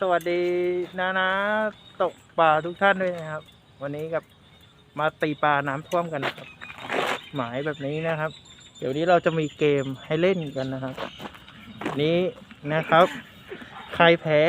สวสวัสดีนานาตกปลาทุกท่านด้วยนะครับ วันนี้กับมาตีปลาน้ำท่วมกันนะครับ หมายแบบนี้นะครับ เดี๋ยวนี้เราจะมีเกมให้เล่นกันนะครับ นี้นะครับ ใครแพ้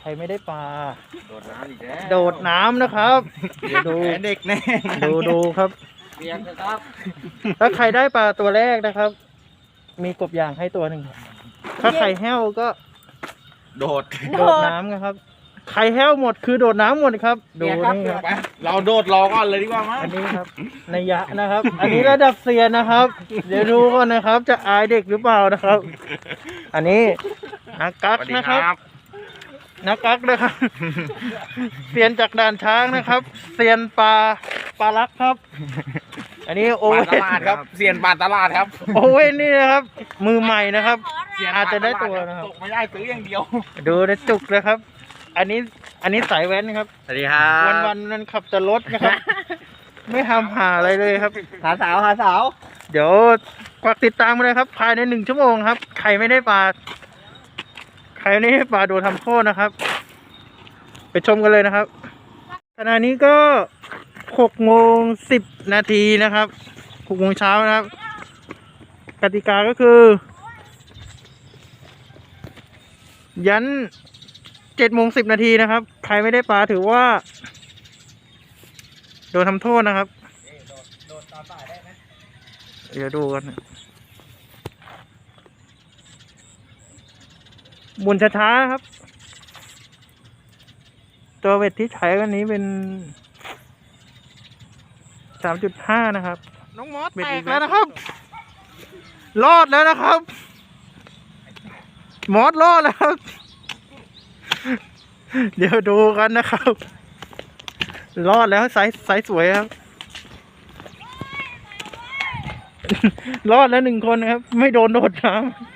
ใครไม่ได้ปลา โดดน้ำอีกแล้วโดดน้ำนะครับเดี๋ยวดูแผลเด็กแน่ดูดูครับเปียกนะครับถ้าใครได้ปลาตัวแรกนะครับ มีกบยางให้ตัวหนึ่งครับถ้าใครแห้วก็ โดดโดดน้ำนะครับ ใครแห้วหมดคือโดดน้ำหมดครับ ดูนี่ครับ ไปเราโดดรอก่อนเลยดีกว่ามั้งอันนี้ครับนยะนะครับ อันนี้ระดับเซียนนะครับ เดี๋ยวดูก่อนนะครับ จะอายเด็กหรือเปล่านะครับ อันนี้นักกักนะครับนักกักนะครับ เซียนจากด่านช้างนะครับ เซียนปลาปลาลักครับ อันนี้โอปาเว่ตลาดครับเซียนปาตลาดครับโอเว่นนี่นะครับ มือใหม่นะครับเซียนอาจจะได้ปลตัวลานะครับ ตกไม่ได้ซื้ออย่างเดียว ดูนะจุกนะครับ อันนี้อันนี้สายแว้นครับ สวัสดีครัวันวันๆนั้นขับแต่รถนะครับ ไม่ทำหาอะไรเลยครับ หาสาวหาสาวเดี๋ยวฝากติดตามมาเลยครับ ภายในหนึ่งชั่วโมงครับ ใครไม่ได้ปลาใครไม่ได้ปลาโดนทำโทษนะครับ ไปชมกันเลยนะครับขณะนี้ก็ หกโมงสิบนาทีนะครับหกโมงเช้านะครับ กติกาก็คือ ยันเจ็ดโมงสิบนาทีนะครับ ใครไม่ได้ปลาถือว่า โดนทำโทษนะครับ เดี๋ยวดูกันนะหมุนช้าๆครับ ตัวเวทที่ใช้กันนี้เป็น สามจุดห้านะครับ น้องมอสเบ็ดอีกแล้วนะครับ รอดแล้วนะครับ มอสรอดแล้วครับ เดี๋ยวดูกันนะครับ รอดแล้วไซส์ไซส์สวยครับ รอดแล้วหนึ่งคนนะครับ ไม่โดนโดดน้ำ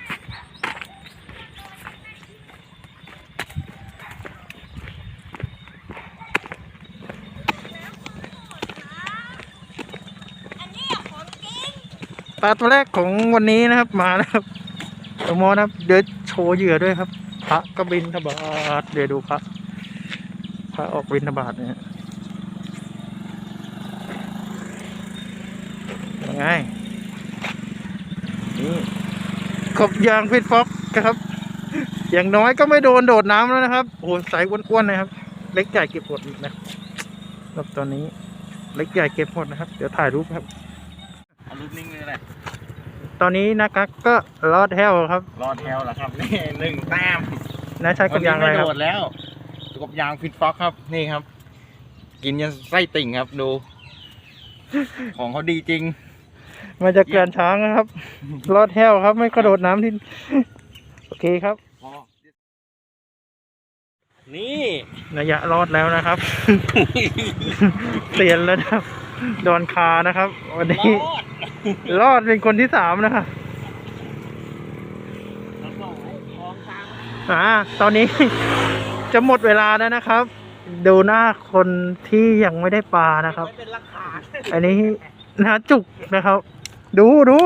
ปลาตัวแรกของวันนี้นะครับมาแล้วครับตัวมอนะครับ เดี๋ยวโชว์เหยื่อด้วยครับ พระก็บินทบาทเดี๋ยวดูพระพระออกบินทบาทเนี่ยยังไงนี่กบยางฟิตฟ็อกครับ อย่างน้อยก็ไม่โดนโดดน้ำแล้วนะครับโอ้สายอ้วนๆนะครับ เล็กใหญ่เก็บหมดนะครับตอนนี้เล็กใหญ่เก็บหมดนะครับ เดี๋ยวถ่ายรูปครับ เอารูปนิ่งเลยแหละตอนนี้นักกักก็รอดแถวครับรอดแถวแล้วครับนี่หนึ่งแต้มนาใช้กบยางอะไรวันนี้คม่รับโดดแล้วกบยางฟิตฟ็อกครับนี่ครับ กินยันไส้ติ่งครับดู ของเขาดีจริง มาจากเกลือนช้างนะครับ รอดแถวครับ ไม่กระโดดน้ำที่โอเคครับนี่ ระยะรอดแล้วนะครับ เตียนแล้วนะครับ โดนคานะครับ วันนี้ รอดเป็นคนที่สามนะครับอ่าตอนนี้ จะหมดเวลาแล้วนะครับ ดูหน้าคนที่ยังไม่ได้ปลานะครับเป็นราคาอันนี้หน้าจุกนะครับ ดูดู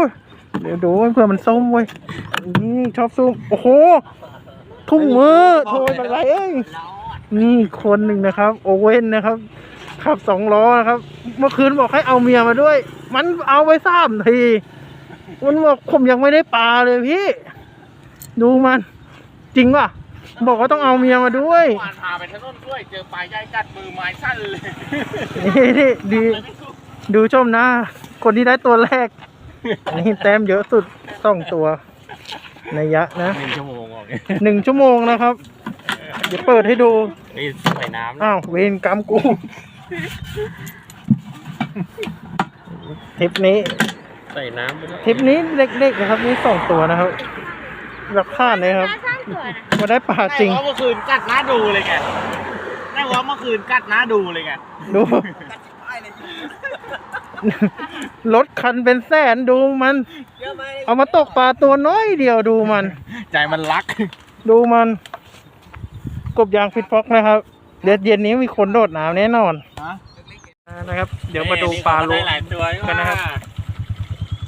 เดี๋ยวดูเพื่อมันส้มเว้ยนี่ชอบส้มโอ้โหทุ่งมือโทยอะไรเอ้ยนี่คนหนึ่งนะครับ โอเว่นนะครับ ขับสองล้อนะครับ เมื่อคืนบอกให้เอาเมียมาด้วย มันเอาไปสามที มันบอกผมยังไม่ได้ปลาเลยพี่ ดูมัน จริงป่ะ บอกว่าต้องเอาเมียมาด้วยวานพาไปถนนด้วย เจอปลาใหญ่กัดมือไม้สั้นเลยนี่นี่ดี ดูชมนะ คนที่ได้ตัวแรก อันนี้แต้มเยอะสุดสองตัวในยะนะหนึ่งชั่วโมงออกหนึ่งชั่วโมงนะครับ เดี๋ยวเปิดให้ดูนี่ใส่น้ำอ้าวเวรกรรมกู ทริปนี้ใส่น้ำไปด้วยทริปนี้เด็กๆนะครับนี่สองตัวนะครับแบบคาดเลยครับสร้างตัวนะมาได้ปลาจริงไหนว่าเมื่อคืนกัดหน้าดูเลยไงไหนว่าเมื่อคืนกัดหน้าดูเลยไงดู รถคันเป็นแสนดูมัน เอามาตกปลาตัวน้อยเดียวดูมัน ใจมันรัก ดูมัน กบยางฟิตฟ็อกนะครับ เดี๋ยวเย็นนี้มีคนโดดน้ำแน่นอนนะครับ เดี๋ยวมาดูปลาโล ได้หลายตัวกันนะครับ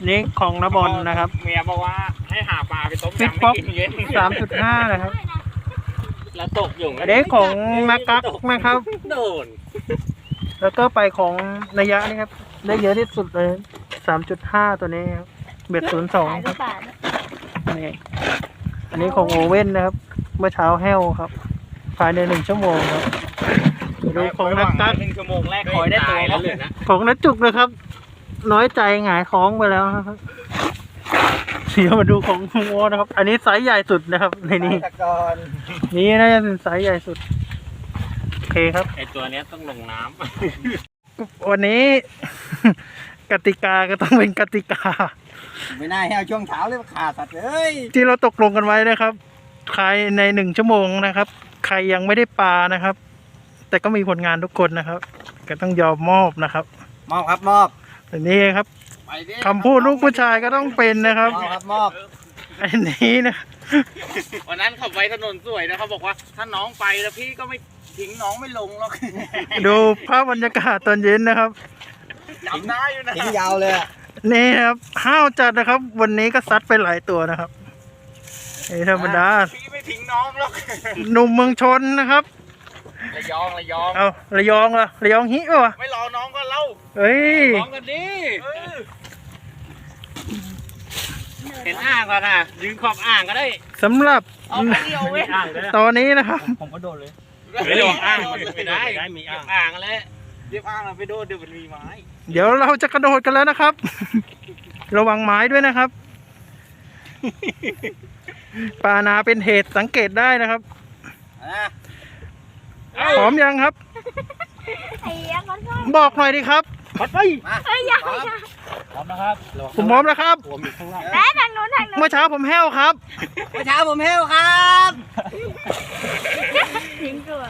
นี่ของนบอลนะครับ เมียบอกว่าให้หาปลาไปต้มฟิตยำฟ็อกให้กินเย็นสามจุดห้านะครับแล้วตกอยู่อันนี้ของนักกักนะครับ โดนแล้วก็ไปของระยะนี่ครับ ได้เยอะที่สุดเลยสามจุดห้าตัวนี้ครับเบ็ดศูนย์สองขายคลูรับกบาทนี่อันนี้ของโอเว่นนะครับ เมื่อเช้าแห้วครับ ภายในหนึ่งชั่วโมงครับดูของนักกักหนึ่งชั่วโมงแรกคอยได้ตัวแล้วเลยนะของนักจุกนะครับ น้อยใจหงายท้องไปแล้วนะครับเดี๋ยวมาดูของโมนะครับ อันนี้ไซส์ใหญ่สุดนะครับในนี้ตะกอนนี่น่าจะเป็นไซส์ใหญ่สุดโอเคครับไอตัวเนี้ยต้องลงน้วันนี้ กติกาก็ต้องเป็นกติกา ไม่น่าให้เอาช่วงเช้าเลยมาขาดสัตว์เลยที่เราตกลงกันไว้นะครับใครในหนึ่งชั่วโมงนะครับ ใครยังไม่ได้ปลานะครับ แต่ก็มีผลงานทุกคนนะครับ ก็ต้องยอมมอบนะครับมอบครับมอบอันนี้ครับไปดิคำพูดลูกผู้ชายก็ต้องเป็นนะครับ มอบครับมอบอันนี้นะำวันนั้นขับไว้ถนนสวยนะเขาบอกว่า ถ้าน้องไปแล้วพี่ก็ไม่ทิ้งน้องไม่ลงหรอกดูภาพบรรยากาศตอนเย็นนะครับ จำได้อยู่นะ ทิ้งยาวเลยอะ นี่นะครับห้าวจัดนะครับ วันนี้ก็ซัดไปหลายตัวนะครับ นี่ธรรมดา พี่ไม่ทิ้งน้องหรอกหนุ่มเมืองชนนะครับ ระยองระยอง เอาระยองเหรอระยองฮิวะไม่รอน้องก็เล่าเฮ้ยร้องกันดิเห็นอ่างก่อนนะยืนขอบอ่างก็ได้ สำหรับเอาไปเดียวเว้ยอ่างก็ได้ตอนนี้นะครับ ผมก็โดนเลยไม่ลงอ่างมันไม่ได้มีอ่างอ่างแล้วเรียบอ่างเราไปโดนเดี๋ยวมันมีไม้ เดี๋ยวเราจะกระโดดกันแล้วนะครับ ระวังไม้ด้วยนะครับ ปานาเป็นเหตุสังเกตได้นะครับอะพร้อมยังครับไอ้ยักษ์ก็ชอบบอกหน่อยดิครับ มาเอ้ยยังพร้อมพร้อมนะครับผมพร้อมแล้วครับผมอยู่ข้างล่างแต่ทางโน้นทางโน้นเมื่อเช้าผมแห้วครับเมื่อเช้าผมเฮลครับทิ้งตัว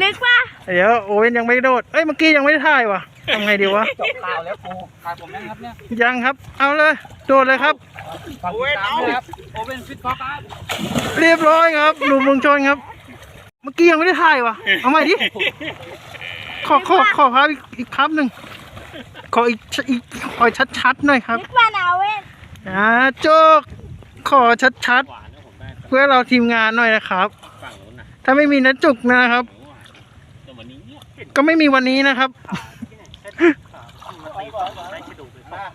ลึกป่ะเดี๋ยวโอเว่นยังไม่ได้โดดเอ้ยเมื่อกี้ยังไม่ได้ถ่ายวะทำไงดีวะจบข่าวแล้วกูขาดผมนะครับเนี่ยยังครับ เอาเลยโดดเลยครับฝากติดตามด้วยครับโอเว่นฟิตฟ็อกครับเรียบร้อยครับหนุ่มเมืองชนครับ เมื่อกี้ยังไม่ได้ถ่ายวะเอาใหม่ดิขอขอขอครับอีกอีกครับหนึ่ง ขออีกอีกขอชัดๆหน่อยครับลึกป่ะนาเว้นอ่าโจกขอชัดหวานนะผมได้ๆ เพื่อเราทีมงานหน่อยนะครับ ฝั่งนู้นนะถ้าไม่มีนัดจุกนะครับแต่วันนี้เนี่ยก็ไม่มีวันนี้นะครับได้กระดูกไปฝาก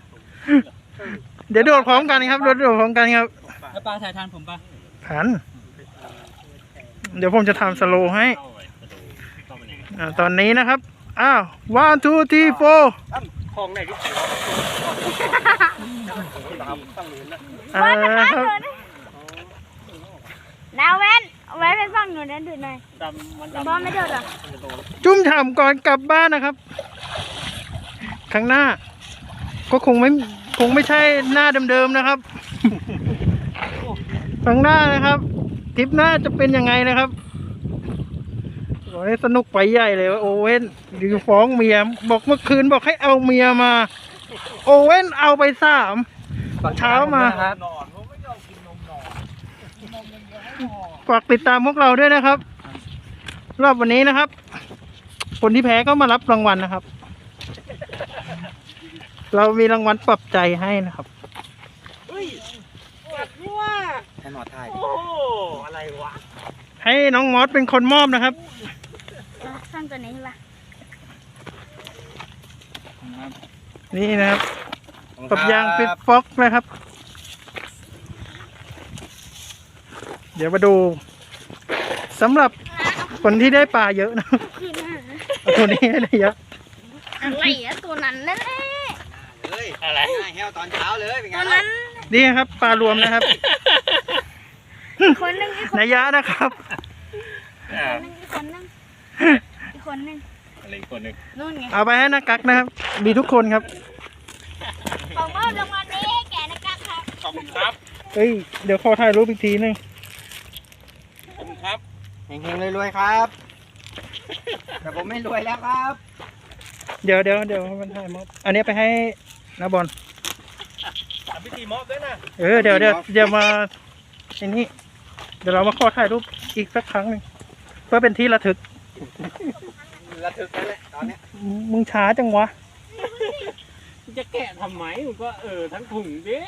เดี๋ยวโดดพร้อมกันครับโดดโดดพร้อมกันครับแล้วปลาถ่ายทานผมปะหันเดี๋ยวผมจะทำสโลว์ให้เข้าไปกระดูกเข้าไปในอ่าตอนนี้นะครับ อ้าว one two three four คลองไหนที่อ่าครับนาเว้นเอาไว้เป็นฝั่งหนูนั่นดูหน่อยดำมันแต่ดำพ่อไม่โดดหรอจุ้มฉ่ำก่อนกลับบ้านนะครับข้างหน้า ก็คงไม่คงไม่ใช่หน้าเดิมๆนะครับข้างหน้านะครับทริปหน้าจะเป็นยังไงนะครับ โอ้ยสนุกไปใหญ่เลยว่าโอเว่นดีฟ้องเมียบอกเมื่อคืนบอกให้เอาเมียมา โอเว่นเอาไปสามเช้ามานอนผมไม่ยอมกินนมนอนฝากติดตามพวกเราด้วยนะครับ รอบวันนี้นะครับ คนที่แพ้ก็มารับรางวัลนะครับ เรามีรางวัลปรับใจให้นะครับเฮ้ยวัดนี่ว่าให้หมอถ่ายโอ้อะไรวะให้น้องมอสเป็นคนมอบนะครับ ข้างตัวนี้ป่ะนี่นะครับกับยางฟิตฟ็อกนะครับ เดี๋ยวมาดูสำหรับคนที่ได้ปลาเยอะนะคือหน้าเอาตัวนี้ให้ได้เยอะอะไรอะตัวนั้นนั่นแหละเฮ้ยอะไรเฮลตอนเช้าเลยเป็นไงตัวล่ะนั้นนี่ครับปลารวมนะครับอีกคนหนึงอีกคนนายะนะครับหนึงอีกคนหนึงอีก คนหนึงอะไรอีกคนหนึงนู่นไงเอาไปให้นักกักนะครับ มีทุกคนครับ ผมมอบรางวัลนี้ให้แกนะครับครับ ขอบคุณครับเฮ้ย เดี๋ยวขอถ่ายรูปอีกทีหนึงขอบคุณครับ เฮงๆรวยๆครับ แต่ผมไม่รวยแล้วครับ เดี๋ยวเดี๋ยวเดี๋ยวมันถ่ายมอบอันนี้ไปให้นาบอล ทำพิธีมอบด้วยนะ เออเดี๋ยวเดี๋ยวเดี๋ยวมาอันนี้ เดี๋ยวเรามาขอถ่ายรูปอีกสักครั้งหนึ่งเพื่อเป็นที่ระทึก ระทึกนั่นแหละตอนเนี้ยมึงช้าจังวะ จะแกะทำไมมึงก็เออทั้งถุงดิ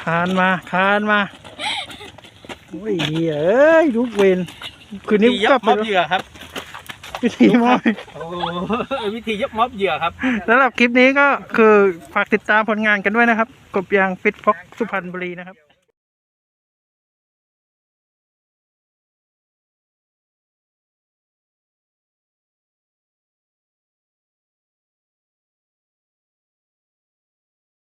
คานมา คานมา โอ้ยเหี้ยเอ้ยลูกเวนคืนนี้วิธียกลักบม็อบไปเหยื่อครับวิธีมอบโอ้โหวิธียกม็อบเหยื่อครับสำหรับคลิปนี้ก็คือฝากติดตามผลงานกันด้วยนะครับ กบยางฟิตฟ็อกสุพรรณบุรีนะครับ